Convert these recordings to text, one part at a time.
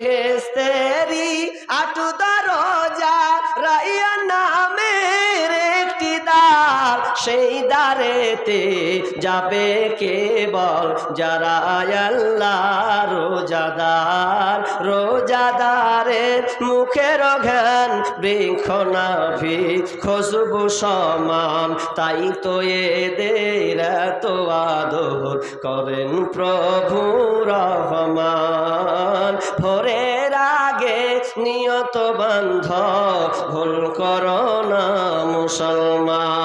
হেস্তেরি আটু দরজা রাইয়া নামের একটি দ্বার সেই দ্বারেতে যাবে কেবল যারা আল্লাহ রোজাদার। রোজাদারের মুখের ঘ্যান বৃক্ষ নাভি খুশবু সমান, তাই তো এদের এত আদর করেন প্রভু রহমান। ভোরের আগে নিয়ত বান্ধ ভুল করো না মুসলমান।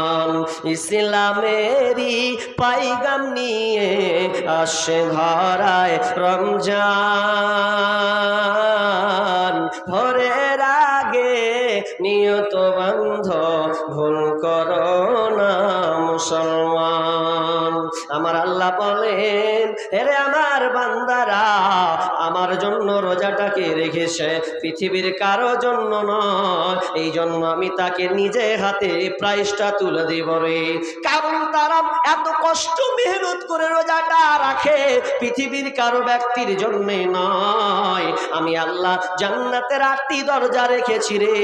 ইসলামেরই পাইগাম নিয়ে আসে ধরায় রমজান। ভোরের আগে নিয়ত বন্ধ, ভুল করো না মুসলমান। আমার আল্লাহ বলেন হেরে আমার বান্দারা জন্য রোজাটাকে রেখেছে। পৃথিবীর কারও জন্য নয়। এই জন্য আমি তাকে নিজে হাতে প্রাইসটা তুলে দিব রে। কারণ তারা এত কষ্ট মেহনত করে রোজাটা রাখে। পৃথিবীর কারও ব্যক্তির জন্য নয়। আমি আল্লাহ জান্নাতের আটটি দরজা রেখেছি রে।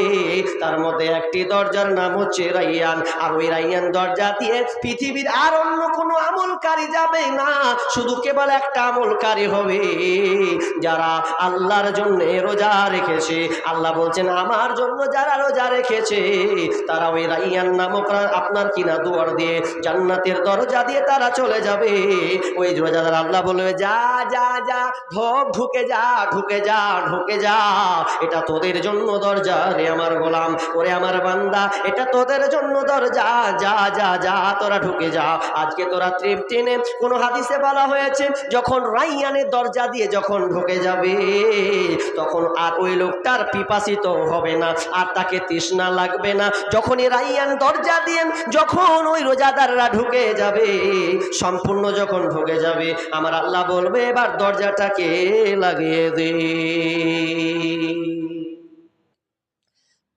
তার মধ্যে একটি দরজার নাম হচ্ছে রাইয়ান। আর ওই রাইয়ান দরজা দিয়ে পৃথিবীর আর অন্য কোনো আমলকারী যাবে না। শুধু কেবল একটা আমলকারী হবে। যারা আল্লাহর জন্য রোজা রেখেছে, আল্লাহ বলছেন, আমার জন্য যারা রোজা রেখেছে, তারা ওই রাইয়ান নামক আপনার কিনা দুয়ার দিয়ে জান্নাতের দরজা দিয়ে তারা চলে যাবে। ওই রোজাদার আল্লাহ বলবে, যা যা যা, ধোক, ঢুকে যা ঢুকে যা ঢুকে যা। এটা তোদের জন্য দরজা রে আমার গোলাম। ওরে আমার বান্দা, এটা তোদের জন্য দরজা। যা যা যা, তোরা ঢুকে যা। আজকে তোরা তৃপ্তিনে কোনো হাদিসে বলা হয়েছে, যখন রাইয়ানের দরজা দিয়ে যখন ঢুকে যাবে, তখন আর ওই লোকটার পিপাসিত হবে না, আর তাকে তৃষ্ণা লাগবে না। যখনই রাইয়ান দরজা দিয়ে, যখন ওই রোজাদাররা ঢুকে যাবে, সম্পূর্ণ যখন ঢুকে যাবে, আমার আল্লাহ বলবে, এবার দরজাটাকে লাগিয়ে দে।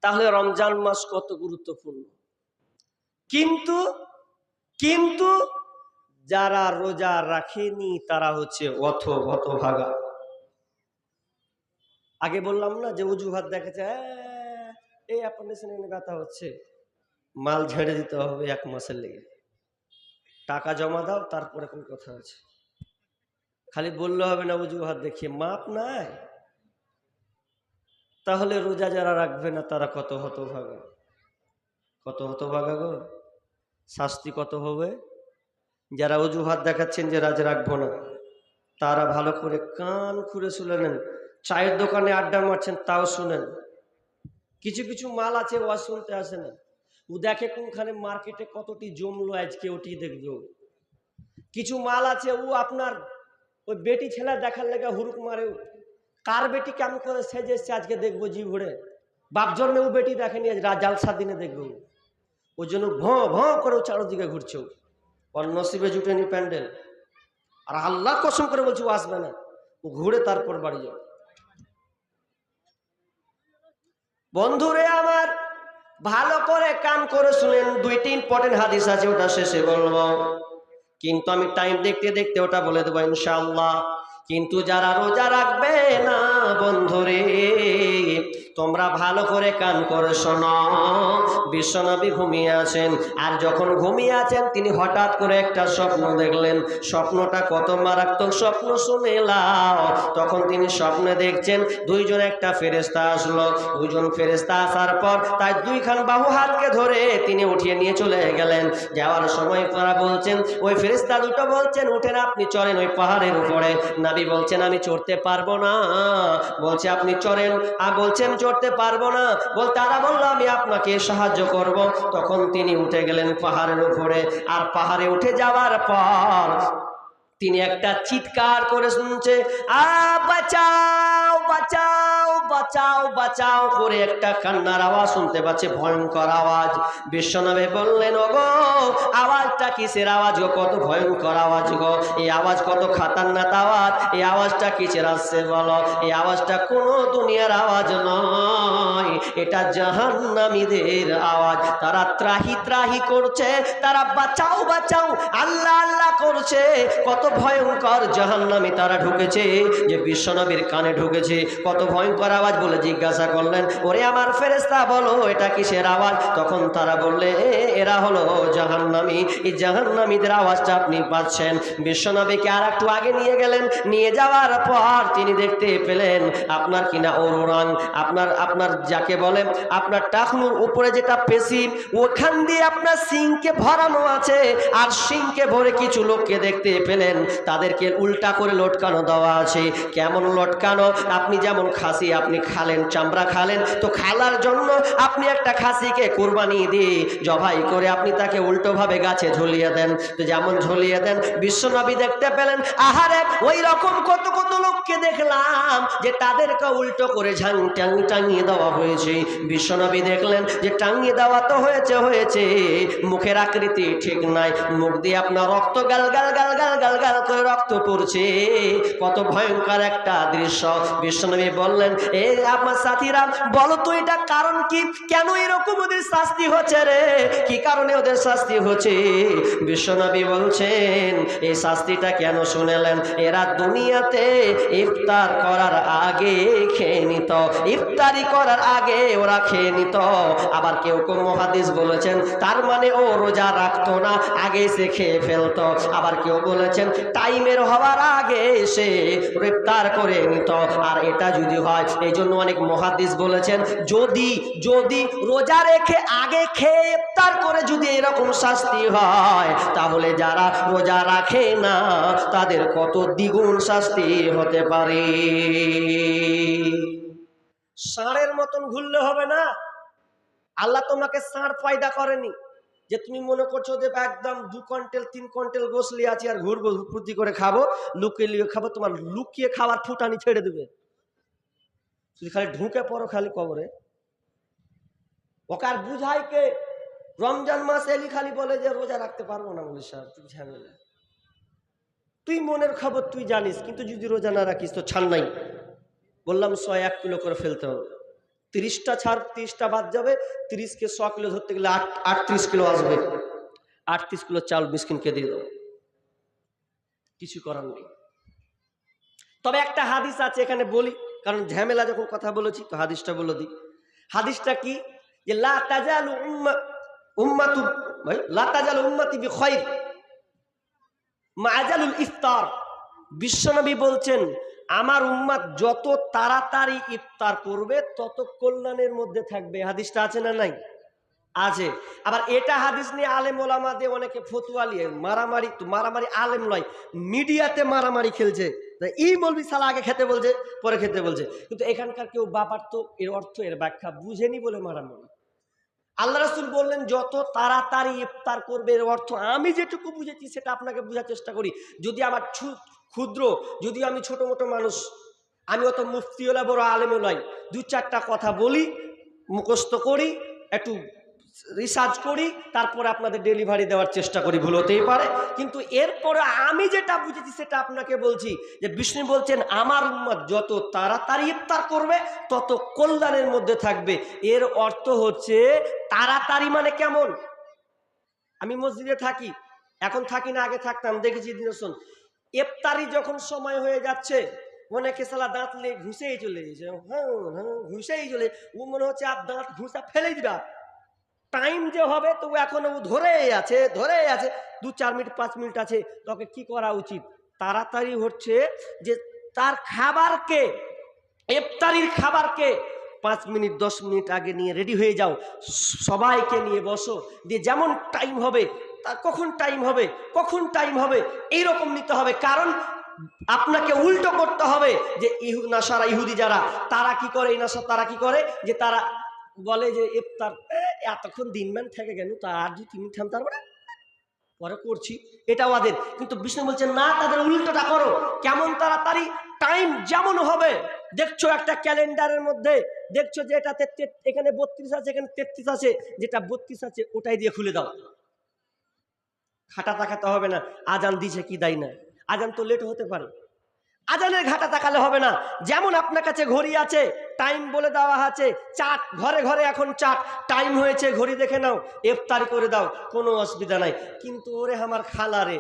তাহলে রমজান মাস কত গুরুত্বপূর্ণ। কিন্তু কিন্তু যারা রোজা রাখেনি তারা হচ্ছে অথ অথ ভাগা আগে বললাম না যে অজুহাত দেখেছে "আহ, এই অ্যাপেন্ডিক্স নিয়ে ব্যথা হচ্ছে। মাল ঝেড়ে দিতে হবে এক মাসের লেগে। টাকা জমা দাও তারপরে কোন কথা আছে খালি বললে হবে না অজুহাত দেখিয়ে মাপ নাই। তাহলে রোজা যারা রাখবে না তারা কত হতভাগা। কত হতভাগা গো? শাস্তি কত হবে? যারা অজুহাত দেখাচ্ছেন যে রাজ রাখব না, তারা ভালো করে কান খুলে শুনে নেন চায়ের দোকানে আড্ডা মারছেন, তাও শুনেন কিছু কিছু মাল আছে ওয়াজ শুনতে আসে না ও দেখে কোনখানে মার্কেটে কতটি জমলো, আজকে ওটি দেখবে ও। কিছু মাল আছে, ও আপনার ওই বেটি ছেলে দেখার লেগে হুরুক মারে ও। কার বেটি কেমন করে সেজে এসছে, আজকে দেখব জি ভরে বাপ জন্মে ও বেটি দেখেনি, আজ জালসা দিনে দেখব ও। জন্য ভঁ ভঁ করে ও চারোদিকে ঘুরছে ও। ওর নসিবে জুটেনি প্যান্ডেল। আর আল্লাহ কসম করে বলছে, ও আসবে না। ও ঘুরে তারপর বাড়ি যাবে। বন্ধুরে আমার, ভালো করে কান করে শুনেন দুইটি ইম্পর্টেন্ট হাদিস আছে, ওটা শেষে বলব। কিন্তু আমি টাইম দেখতে দেখতে ওটা বলে দেবো, ইনশাআল্লাহ। কিন্তু যারা রোজা রাখবে না, বন্ধুরে তোমরা ভালো করে কান করে শোনো। বিশ্বনবী ঘুমিয়ে আছেন। আর যখন ঘুমিয়ে আছেন, তিনি হঠাৎ করে একটা স্বপ্ন দেখলেন। স্বপ্নটা কত মারাত্মক স্বপ্ন শুনে লাও। তখন তিনি স্বপ্নে দেখছেন, দুইজন একটা ফেরেস্তা আসলো। দুইজন ফেরেস্তা আসার পর তাই দুইখান বাহু হাতকে ধরে তিনি উঠিয়ে নিয়ে চলে গেলেন। যাওয়ার সময় তারা বলছেন, ওই ফেরেস্তা দুটো বলছেন, উঠেন আপনি চড়েন ওই পাহাড়ের উপরে। নাবি বলছেন, আমি চড়তে পারব না। বলছে, আপনি চড়েন। আর বলছেন চড়তে পারব না। বল, তারা বলল, আমি আপনাকে সাহায্য করব। তখন তিনি উঠে গেলেন পাহাড়ের উপরে। আর পাহাড়ে উঠে যাওয়ার পর তিনি একটা চিৎকার করে শুনছে বাঁচাও বাঁচাও বাঁচাও বাঁচাও করে একটা কান্নার আওয়াজ শুনতে পাচ্ছে, ভয়ঙ্কর আওয়াজ। বিশ্বনবী বললেন, ওগো, আওয়াজটা কিসের আওয়াজ গো? কত ভয়ঙ্কর আওয়াজ গো। এই আওয়াজ কত খাতারনাক আওয়াজ। এই আওয়াজটা কিসের আসছে বলো? এই আওয়াজটা কোনো দুনিয়ার আওয়াজ নয়। এটা জাহান্নামীদের আওয়াজ। তারা ত্রাহি ত্রাহি করছে, তারা বাঁচাও বাঁচাও, আল্লাহ আল্লাহ করছে। কত ভয়ঙ্কর জাহান্নামী তারা ঢুকেছে, যে বিশ্বনবীর কানে ঢুকেছে। কত ভয়ঙ্কর আওয়াজ বলে জিজ্ঞাসা করলেন, ওরে আমার ফেরেস্তা বলো, এটা কিসের আওয়াজ? তখন তারা বললে এরা হলো জাহান্নামী। এই জাহান্নামীদের আওয়াজটা আপনি পাচ্ছেন। বিশ্বনবীকে আর একটু আগে নিয়ে গেলেন। নিয়ে যাওয়ার পর তিনি দেখতে পেলেন, আপনার কিনা ওরাং আপনার আপনার যাকে বলে, আপনার টাকনুর উপরে যেটা পেশি, ওখান দিয়ে আপনার সিংকে ভরানো আছে। আর সিংকে ভরে কিছু লোককে দেখতে পেলেন। তাদেরকে উল্টা করে লটকানো দেওয়া আছে। কেমন লটকানো? আপনি যেমন খাসি, আপনি খালেন, চামড়া খালেন, তো খালার জন্য আপনি একটা খাসিকে কোরবানি দিয়ে জবাই করে আপনি তাকে উল্টোভাবে গাছে ঝুলিয়ে দেন। তো যেমন ঝুলিয়ে দেন, বিশ্বনবী দেখতে পেলেন, আহারে ওই রকম কত কত লোককে দেখলাম যে তাদেরকে উল্টো করে ঝাং, টাং, টাঙিয়ে দেওয়া হয়েছে। বিশ্বনবী দেখলেন যে টাঙিয়ে দেওয়া তো হয়েছে হয়েছে। মুখের আকৃতি ঠিক নাই, মুখ দিয়ে আপনার রক্ত গাল গাল গাল গাল গাল গাল করে রক্ত পড়ছে। কত ভয়ঙ্কর একটা দৃশ্য। বিশ্বনবী বললেন, এ আমার সাথীরা, বলো তো এটা কারণ কি? কেন এরকম ওদের শাস্তি হচ্ছে রে? কি কারণে ওদের শাস্তি হচ্ছে? বিশ্বনবী বলছেন এই শাস্তিটা কেন শুনেলেন? এরা দুনিয়াতে ইফতার করার আগে খেয়ে নিত। ইফতারি করার আগে ওরা খেয়ে নিত। আবার কেউ কেউ মহাদিস বলেছেন, তার মানে ও রোজা রাখতো না, আগে সে খেয়ে ফেলতো। আবার কেউ বলেছেন টাইমের হওয়ার আগে সে ইফতার করে নিত। আর এটা যদি হয় এই জন্য অনেক মহাদিস বলেছেন, যদি যদি রোজা রেখে আগে খেয়ে ইফতার করে যদি এরকম শাস্তি হয়, তাহলে যারা রোজা রাখে না, তাদের কত দ্বিগুণ শাস্তি হতে পারে। ষাঁড়ের মতন ঘুরলে হবে না? আল্লাহ তোমাকে ষাঁড় পয়দা করেনি। যে তুমি মনে করছ যে একদম দু কন্টেল তিন কন্টেল গোসলি আছি আর ঘুরবো, ফুর্তি করে খাব, লুকিয়ে লুকিয়ে খাব, তোমার লুকিয়ে খাবার ফুটানি ছেড়ে দেবে। তুই খালি ঢুকে পড়ো খালি কবরে। ওকার বুঝাই কে রমজান মাস এলি খালি বলে যে রোজা রাখতে পারব না বলে সাহেব তুই ঝামেলা। তুই মনের খবর তুই জানিস, কিন্তু যদি রোজা না রাখিস তো ছাড় নাই। বললাম ছয় এক কিলো করে ফেলতে হবে। তিরিশটা ছাড়, তিরিশটা বাদ যাবে, তিরিশকে ছ কিলো ধরতে গেলে আট, আটত্রিশ কিলো আসবে। আটত্রিশ কিলো চাল মিসকিনকে দিয়ে দেবো? কিছু করার নেই। তবে একটা হাদিস আছে, এখানে বলি, কারণ ঝামেলা যখন কথা বলেছি, তো হাদিসটা বলে দিই। হাদিসটা কি? যে লা উম্মা তাজালু উম্মাতি ইফতার। বিশ্বনবী বলছেন আমার উম্মাদ যত তাড়াতাড়ি ইফতার করবে, তত কল্যাণের মধ্যে থাকবে। হাদিসটা আছে না নাই? আছে। আবার এটা হাদিস নিয়ে আলেম ওলামা দিয়ে অনেকে ফতুয়া নিয়ে, মারামারি তো মারামারি আলেম নয়, মিডিয়াতে মারামারি খেলছে। এই বলবি সালা আগে খেতে বলছে, পরে খেতে বলছে। কিন্তু এখানকার কেউ বাবার তো এর অর্থ, এর ব্যাখ্যা বুঝেনি বলে মারামারি। আল্লাহ রাসুল বললেন, যত তাড়াতাড়ি ইফতার করবে এর অর্থ আমি যেটুকু বুঝেছি সেটা আপনাকে বোঝার চেষ্টা করি। যদি আমার ক্ষুদ্র, যদি আমি ছোট মোটো মানুষ, আমি অত মুফতিওলা বড় আলেমও নয় দু চারটা কথা বলি, মুখস্থ করি, একটু রিসার্চ করি, তারপরে আপনাদের ডেলিভারি দেওয়ার চেষ্টা করি, ভুল হতেই পারে। কিন্তু এরপরে আমি যেটা বুঝেছি, সেটা আপনাকে বলছি যে বিষ্ণু বলছেন, আমার উম্মত যত তাড়াতাড়ি ইফতার করবে, তত কল্যাণের মধ্যে থাকবে। এর অর্থ হচ্ছে, তাড়াতাড়ি মানে কেমন? আমি মসজিদে থাকি, এখন থাকি না, আগে থাকতাম, দেখেছি দিনশন ইফতারি যখন সময় হয়ে যাচ্ছে, অনেকে সালা দাঁত লে ঘুষেই চলে গেছে হ্যাঁ হ্যাঁ ঘুষেই চলে, ও মনে হচ্ছে আর দাঁত ঘুষা ফেলে দিবা টাইম যে হবে তো ও এখনও ও ধরেই আছে ধরেই আছে। দু চার মিনিট, পাঁচ মিনিট আছে, তোকে কি করা উচিত? তাড়াতাড়ি হচ্ছে যে তার খাবারকে এফতারির খাবারকে পাঁচ মিনিট, দশ মিনিট আগে নিয়ে রেডি হয়ে যাও। সবাইকে নিয়ে বসো। দিয়ে যেমন টাইম হবে, তা কখন টাইম হবে? কখন টাইম হবে? এইরকম নিতে হবে। কারণ আপনাকে উল্টো করতে হবে যে ইহু নাসারা, ইহুদি যারা, তারা কি করে এই নাসা তারা কি করে? যে তারা বলে যে ইফতার এতক্ষণ দিনম্যান থেকে গেল তা আর দুই তিন মিনিট না? পরে করছি। এটা ওদের। কিন্তু বিষ্ণু বলছেন না, তাদের উল্টোটা করো। কেমন তাড়াতাড়ি টাইম যেমন হবে। দেখছ একটা ক্যালেন্ডারের মধ্যে, দেখছ যে এটাতে তে- এখানে বত্রিশ আছে, এখানে তেত্রিশ আছে, যেটা বত্রিশ আছে, ওটাই দিয়ে খুলে দাও। খাটা তাকাতে হবে না। আজান দিছে কি দেয় না আজান তো লেট হতে পারে। আজানের ঘাটা তাকালে হবে না। যেমন আপনার কাছে ঘড়ি আছে টাইম বলে দেওয়া আছে, চাট, ঘরে ঘরে এখন চাট টাইম হয়েছে, ঘড়ি দেখে নাও, ইফতারি করে দাও, কোনো অসুবিধা নাই। কিন্তু ওরে আমার খালা রে,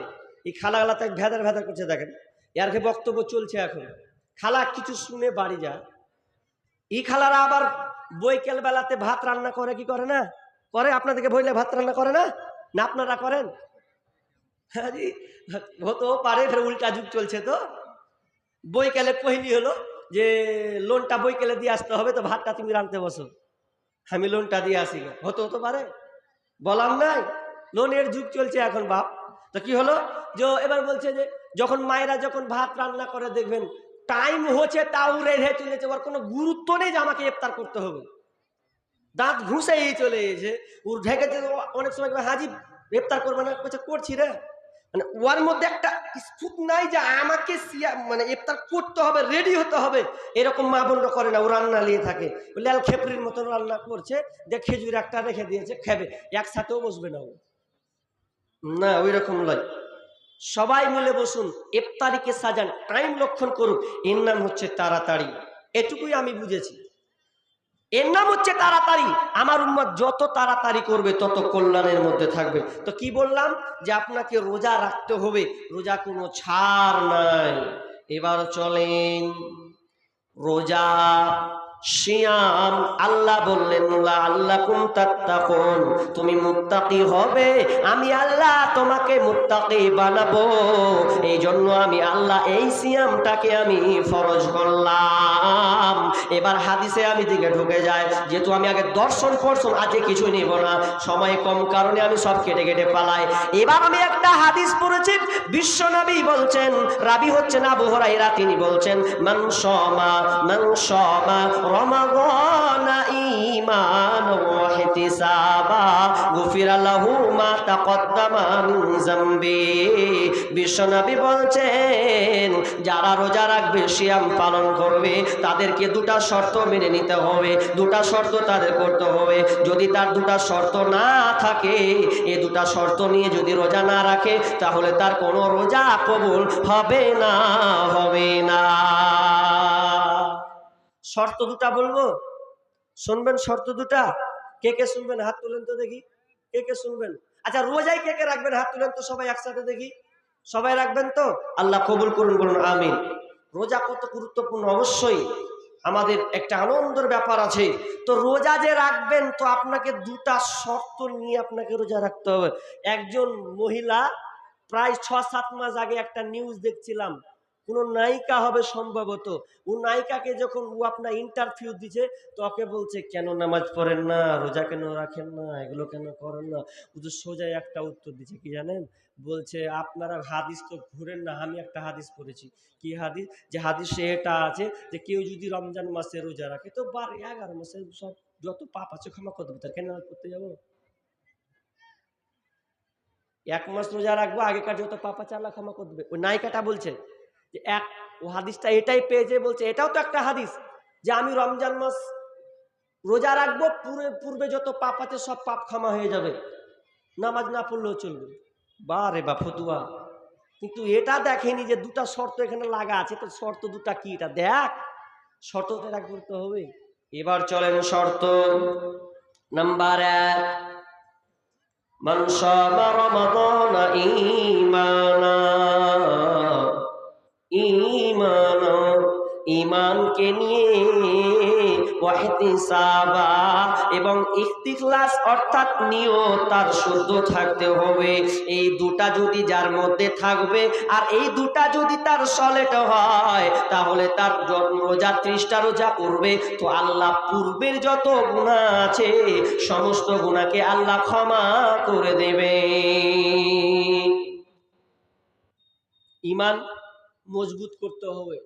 এই খালাগালা তাই ভেদার ভেদার করছে দেখেন। ইয়ার কি বক্তব্য চলছে এখন। খালা কিছু শুনে বাড়ি যা। এই খালারা আবার বৈকাল বেলাতে ভাত রান্না করে কি করে না? করে আপনাদেরকে বইলে ভাত রান্না করে না? না আপনারা করেন? হ্যাঁ জি হতেও পারে, ফের উল্টা যুগ চলছে তো। বইকালে পহিলি হলো যে লোনটা বইকালে দিয়ে আসতে হবে, তো ভাতটা তুমি রাঁধতে বসো। আমি লোনটা দিয়ে আসি। হতে হতে পারে। বলাম নাই, লোনের যুগ চলছে এখন বাপ। তো কি হলো? যে এবার বলছে যে যখন মায়েরা যখন ভাত রান্না করে দেখবেন, টাইম হচ্ছে তাও রেধে চলেছে, ওর কোনো গুরুত্ব নেই যে আমাকে ইফতার করতে হবে। দাঁত ঘুষেই চলে এসে, ওর ঢেকেছে ও অনেক সময় হাজি ইফতার করবে না। করছি রে। মানে ওর মধ্যে একটা স্ফুট নাই যে আমাকে সিয়া- মানে ইফতার করতে হবে রেডি হতে হবে। এরকম মা বোনরা করে না, ও রান্না নিয়ে থাকে। লাল খেপড়ির মতন রান্না করছে, যে খেজুর একটা রেখে দিয়েছে, খাবে। একসাথেও বসবে না ও। না ওই রকম নয়। সবাই মিলে বসুন, ইফতারিকে সাজান টাইম লক্ষণ করুন। এর নাম হচ্ছে তাড়াতাড়ি। এটুকুই আমি বুঝেছি। এর নাম হচ্ছে তাড়াতাড়ি। আমার উম্মত যত তাড়াতাড়ি করবে, তত কল্যাণের মধ্যে থাকবে। তো কি বললাম? যে আপনাকে রোজা রাখতে হবে, রোজা কোনো ছাড় নাই। এবার চলেন। রোজা শিয়াম আল্লাহ বললেন আল্লাহ কুম তাত্তাকুন, তুমি মুত্তাকি হবে, আমি আল্লাহ তোমাকে মুত্তাকি বানাবো। এই জন্য আমি আল্লাহ এই সিয়ামটাকে আমি ফরজ করলাম। এবার হাদিসে আমি দিকে ঢুকে যাই, যেহেতু আমি আগে দর্শন ফর্শন আজকে কিছু নিব না। সময় কম কারণে আমি সব কেটে কেটে পালাই। এবার আমি একটা হাদিস পড়েছি বিশ্বনবী বলছেন, রাবি হচ্ছেন আবু হুরাইরা তিনি বলছেন, মান সমা মান সমা ইহতিসাবা গুফিরা লাহু মা তাকদ্দামা মিন বিশ্বনবী বলছেন, যারা রোজা রাখবে, সিয়াম পালন করবে, তাদেরকে দুটা শর্ত মেনে নিতে হবে। দুটা শর্ত তাদের করতে হবে। যদি তার দুটা শর্ত না থাকে এই দুটা শর্ত নিয়ে যদি রোজা না রাখে, তাহলে তার কোনো রোজা কবুল হবে না হবে না। শর্ত দুটা বলব? শুনবেন শর্ত দুটা? কে কে শুনবেন? হাত তুলেন তো দেখি। কে কে শুনবেন? আচ্ছা রোজাই কে কে রাখবেন? হাত তুলেন তো সবাই একসাথে দেখি। সবাই রাখবেন তো? আল্লাহ কবুল করুন, বলুন, আমিন। রোজা কত গুরুত্বপূর্ণ? অবশ্যই। আমাদের একটা আনন্দের ব্যাপার আছে। তো রোজা যে রাখবেন, তো আপনাকে দুটা শর্ত নিয়ে আপনাকে রোজা রাখতে হবে। একজন মহিলা, প্রায় ছ সাত মাস আগে একটা নিউজ দেখছিলাম। কোন নায়িকা হবে সম্ভবত। ও নায়িকাকে যখন ও আপনার ইন্টারভিউ দিছে তো ওকে বলছে, কেন নামাজ পড়েন না? রোজা কেন রাখেন না? এগুলো কেন করেন না? ও তো সোজা একটা উত্তর দিচ্ছে কি জানেন? বলছে, আপনারা হাদিস তো ঘুরেন না, আমি একটা হাদিস পড়েছি। কি হাদিস? যে হাদিসে এটা আছে যে কেউ যদি রমজান মাসে রোজা রাখে, তো বার এগারো মাসে সব যত পাপ আছে ক্ষমা করে দেবে। তার কেন পড়তে যাব? এক মাস রোজা রাখব, আগেকার যত পাপা চালা ক্ষমা করে দেবে। ওই নায়িকাটা বলছে যে এক, ও হাদিসটা এটাই পেয়েছে বলছে, এটাও তো একটা হাদিস যে আমি রমজান মাস রোজা রাখব পূর্বে পূর্বে যত পাপ আছে সব পাপ ক্ষমা হয়ে যাবে। নামাজ না পড়লেও চলবে। বা রে বা ফতুয়া। কিন্তু এটা দেখেনি যে দুটা শর্ত এখানে লাগা আছে, তো শর্ত দুটা কি এটা? দেখ, শর্ত তো এটা করতে হবে। এবার চলেন শর্ত নাম্বার এক। من ইমান ইমানকে নিয়ে ওয়াহতিসাবা এবং ইখতিখলাস অর্থাৎ নিয়ত তার শুদ্ধ থাকতে হবে। এই দুটা যদি যার মধ্যে থাকবে আর এই দুটা যদি তার সলেট হয়, তাহলে তার রোজা ত্রিশটা যা করবে তো আল্লাহ পূর্বের যত গুণা আছে, সমস্ত গুণাকে আল্লাহ ক্ষমা করে দেবে। ইমান মজবুত করতে হবে।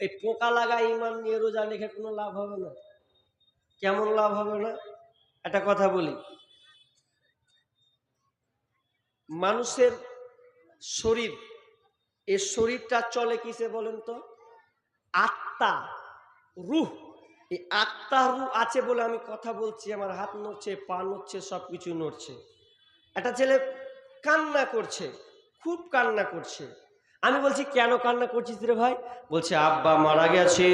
এই পোকা লাগা ইমান নিয়ে রোজা লেখে কোনো লাভ হবে না। কেমন লাভ হবে না? একটা কথা বলি। মানুষের শরীর এই শরীরটা চলে কিসে বলেন তো? আত্মা, রুহ। এই আত্মা, রুহ আছে বলে আমি কথা বলছি, আমার হাত নড়ছে, পা নড়ছে সব কিছু নড়ছে। একটা ছেলে কান্না করছে, খুব কান্না করছে। আমি বলছি, কেন কান্না করছিস রে ভাই? বলছে, আব্বা মারা গেছে।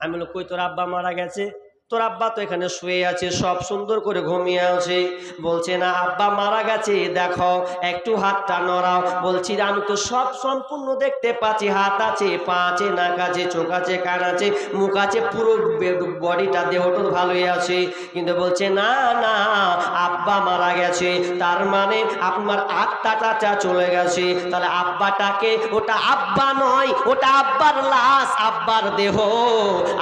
আমি বললাম, কই তোর আব্বা মারা গেছে? তোর আব্বা তো এখানে শুয়ে আছে, সব সুন্দর করে ঘুমিয়ে আছে। বলছে, না, আব্বা মারা গেছে, দেখো, একটু হাতটা নড়াও। বলছি, আমি তো সব সম্পূর্ণ দেখতে পাচ্ছি, হাত আছে, পা আছে, নাক আছে, চোখ আছে, কান আছে, মুখ আছে, পুরো বডিটা দেহটা ভালোই আছে। কিন্তু বলছে, না না, আব্বা মারা গেছে, তার মানে আপনার আত্মাটা চলে গেছে। তাহলে আব্বাটাকে, ওটা আব্বা নয়, ওটা আব্বার লাশ, আব্বার দেহ।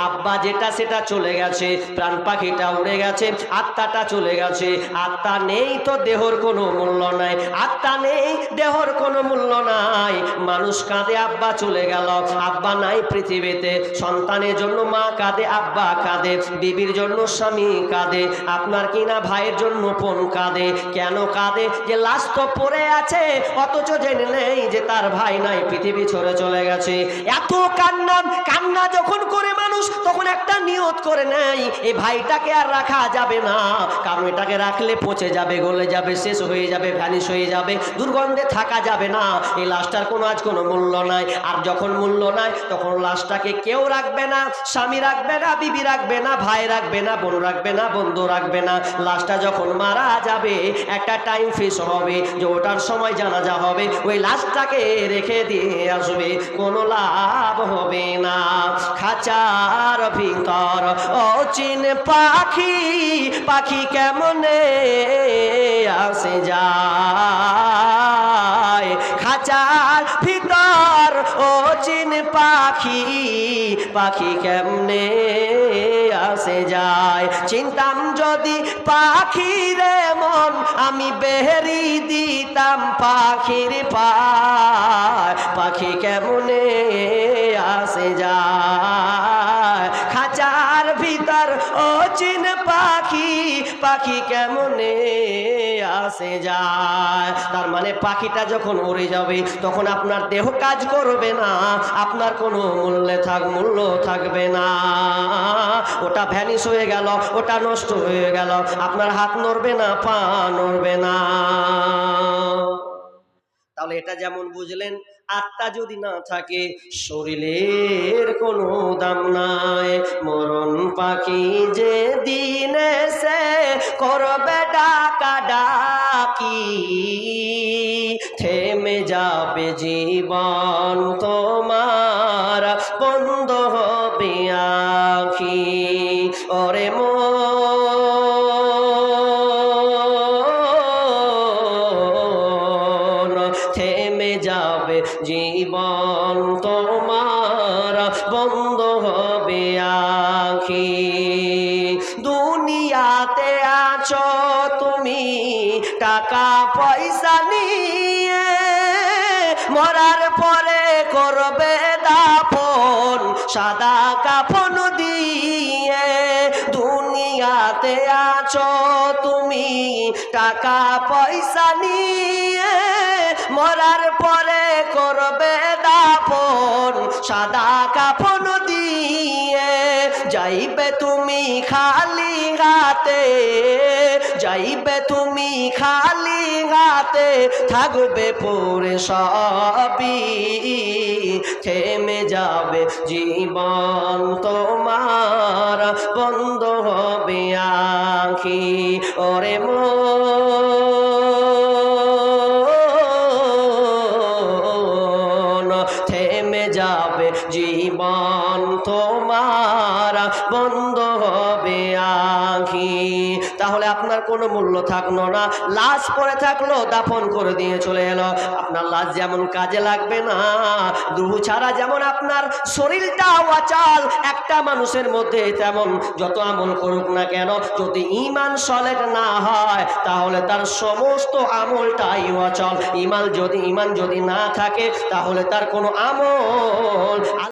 আব্বা যেটা সেটা চলে গেছে। প্রাণ পাখিটা উড়ে গেছে, আত্মাটা চলে গেছে। আত্মা নেই তো দেহর কোনো মূল্য নাই, আত্মা নেই দেহর কোনো মূল্য নাই। মানুষ কাঁদে, আব্বা চলে গেল। আব্বা নাই পৃথিবীতে। সন্তানের জন্য মা কাঁদে, আব্বা কাঁদে। বিবির জন্য স্বামী কাঁদে। আপনার কিনা ভাইয়ের জন্য বোন কাঁদে। কেন কাঁদে? যে লাশ তো পড়ে আছে, অথচ জেনে নেই যে তার ভাই নাই, পৃথিবী ছড়ে চলে গেছে। এত কান্না কান্না যখন করে মানুষ, তখন একটা নিয়ত করে নেয়। এই ভাইটাকে আর রাখা যাবে না। কারণ এটাকে রাখলে পচে যাবে, গলে যাবে, শেষ হয়ে যাবে ভ্যানিশ হয়ে যাবে, দুর্গন্ধে থাকা যাবে না। এই লাশটার কোনো আজ কোনো মূল্য নাই। আর যখন মূল্য নাই, তখন লাশটাকে কেউ রাখবে না, স্বামী রাখবে না, বিবি রাখবে না, ভাই রাখবে না, বোন রাখবে না, বন্ধু রাখবে না। লাশটা যখন মারা যাবে, একটা টাইম ফিস হবে, যে ওটার সময় জানাজা হবে, ওই লাশটাকে রেখে দিয়ে আসবে, কোনো লাভ হবে না। খাঁচার ভিতর। অচিন পাখি পাখি কেমনে আসে যায় খাঁচার ভিতর অচিন পাখি পাখি কেমনে আসে যায়? চিন্তাম যদি পাখিরে মন, আমি বেহরি দিতাম পাখির পায়। পাখি কেমনে আসে যায়? খাঁচার ভিতর অচিন পাখি পাখি কেমনে আসে যায়? তার মানে পাখিটা যখন উড়ে যাবে, তখন আপনার দেহ কাজ করবে না, আপনার কোনো মূল্যে থাক, মূল্য থাকবে না। ওটা ভ্যানিশ হয়ে গেল, ওটা নষ্ট হয়ে গেল, আপনার হাত নড়বে না, পা নড়বে না। তাহলে এটা যেমন বুঝলেন আত্মা যদি না থাকে, শরীরের কোনো দাম নাই। মরণ পাখি যে দিনে সে করবে ডাকা ডাকি থেমে যাবে জীবন তোমার দুনিয়াতে আছো তুমি টাকা পয়সা নিয়ে মরার পরে করবে দাপন, সাদা কাফন দিয়ে। যাইবে তুমি খালি হাতে, যাইবে তুমি খালি হাতে, থাকবে পরে সবই। থেমে যাবে জীবন তোমার, বন্ধ হবে আখি। ওরে মন। কোনো মূল্য থাকল না। লাশ পড়ে থাকল, দাফন করে দিয়ে চলে এলো। আপনার লাশ যেমন কাজে লাগবে না, দুহু ছাড়া যেমন আপনার শরীরটা অচল, একটা মানুষের মধ্যে তেমন যত আমল করুক না কেন, যদি ইমান সলেট না হয়, তাহলে তার সমস্ত আমলটাই অচল। ইমান যদি ইমান যদি না থাকে, তাহলে তার কোনো আমল